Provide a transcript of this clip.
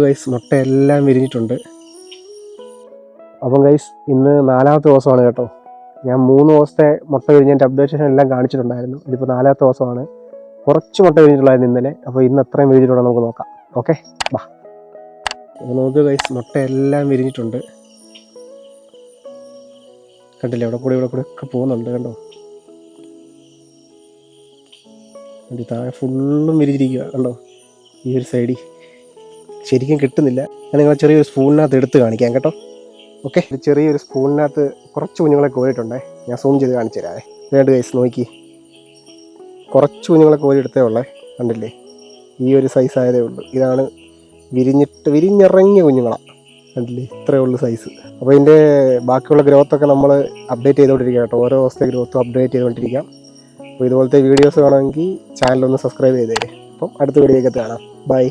Guys മുട്ട എല്ലാം വിരിഞ്ഞിട്ടുണ്ട്. അപ്പം ഗൈസ് ഇന്ന് നാലാമത്തെ ദിവസമാണ് കേട്ടോ. ഞാൻ മൂന്ന് ദിവസത്തെ മുട്ട വിരിഞ്ഞതിന്റെ അപ്ഡേഷൻ എല്ലാം കാണിച്ചിട്ടുണ്ടായിരുന്നു. ഇതിപ്പോൾ നാലാമത്തെ ദിവസമാണ്. കുറച്ച് മുട്ട വിരിഞ്ഞിട്ടുള്ളായിരുന്നു ഇന്നലെ. അപ്പോൾ ഇന്ന് അത്രയും വിരിഞ്ഞിട്ടുണ്ടോ നമുക്ക് നോക്കാം. ഓക്കെ ബാ. നോക്ക് ഗൈസ് മുട്ട എല്ലാം വിരിഞ്ഞിട്ടുണ്ട്. കണ്ടില്ലേ? ഇവിടെ കൂടി ഇവിടെ കൂടി ഒക്കെ പോകുന്നുണ്ട് കണ്ടോ? താഴെ ഫുള്ളും വിരിഞ്ഞിരിക്കുക കണ്ടോ? ഈ ഒരു സൈഡിൽ ശരിക്കും കിട്ടുന്നില്ല. ഞാൻ നിങ്ങളെ ചെറിയൊരു സ്പൂണിനകത്ത് എടുത്ത് കാണിക്കാം കേട്ടോ. ഓക്കെ ചെറിയൊരു സ്പൂണിനകത്ത് കുറച്ച് കുഞ്ഞുങ്ങളെ കോരിയിട്ടുണ്ടേ ഞാൻ സൂം ചെയ്ത് കാണിച്ചു തരാവേ. വേണ്ട കൈസ് നോക്കി. കുറച്ച് കുഞ്ഞുങ്ങളെ കോരി എടുത്തേ ഉള്ളേ. കണ്ടില്ലേ? ഈ ഒരു സൈസ് ആയതേ ഉള്ളൂ. ഇതാണ് വിരിഞ്ഞിട്ട് വിരിഞ്ഞിറങ്ങിയ കുഞ്ഞുങ്ങളാണ് കണ്ടില്ലേ? ഇത്രയേ ഉള്ളൂ സൈസ് അപ്പോൾ ഇതിന്റെ ബാക്കിയുള്ള ഗ്രോത്തൊക്കെ നമ്മൾ അപ്ഡേറ്റ് ചെയ്തുകൊണ്ടിരിക്കുക കേട്ടോ. ഓരോ ദിവസത്തെ ഗ്രോത്തും അപ്ഡേറ്റ് ചെയ്തുകൊണ്ടിരിക്കാം അപ്പോൾ ഇതുപോലത്തെ വീഡിയോസ് വേണമെങ്കിൽ ചാനലൊന്ന് സബ്സ്ക്രൈബ് ചെയ്തേരെ. അപ്പം അടുത്ത വീഡിയോക്കകത്ത് കാണാം. ബൈ